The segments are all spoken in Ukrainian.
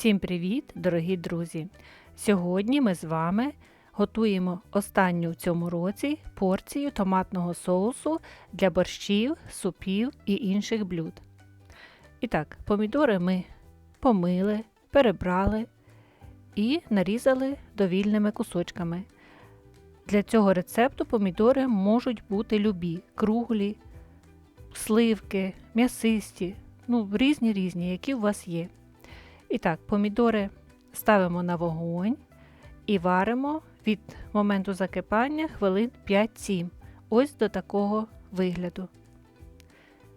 Всім привіт, дорогі друзі! Сьогодні ми з вами готуємо останню в цьому році порцію томатного соусу для борщів, супів і інших блюд. І так, помідори ми помили, перебрали і нарізали довільними кусочками. Для цього рецепту помідори можуть бути любі, круглі, сливки, м'ясисті, ну, різні різні, які у вас є. І так, помідори ставимо на вогонь і варимо від моменту закипання хвилин 5-7. Ось до такого вигляду.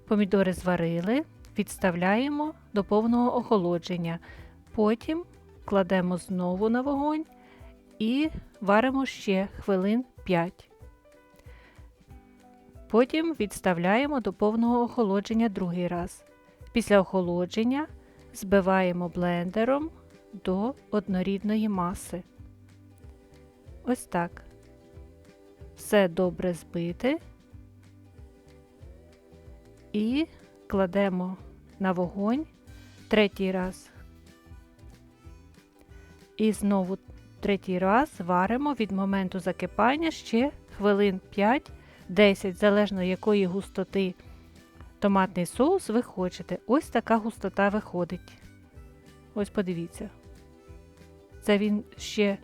Помідори зварили, відставляємо до повного охолодження. Потім кладемо знову на вогонь і варимо ще хвилин 5. Потім відставляємо до повного охолодження другий раз. Після охолодження збиваємо блендером до однорідної маси. Ось так. Все добре збите і кладемо на вогонь третій раз. І знову третій раз варимо від моменту закипання ще хвилин 5-10, залежно якої густоти томатний соус ви хочете. Ось така густота виходить. Ось подивіться. Це він ще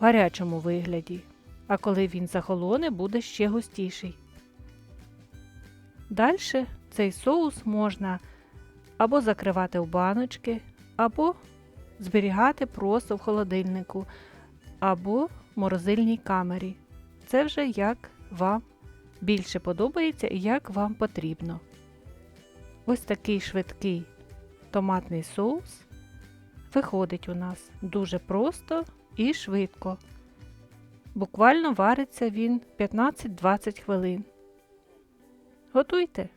в гарячому вигляді, а коли він захолоне, буде ще густіший. Далі цей соус можна або закривати в баночки, або зберігати просто в холодильнику, або в морозильній камері. Це вже як вам більше подобається і як вам потрібно. Ось такий швидкий томатний соус виходить у нас дуже просто і швидко. Буквально вариться він 15-20 хвилин. Готуйте!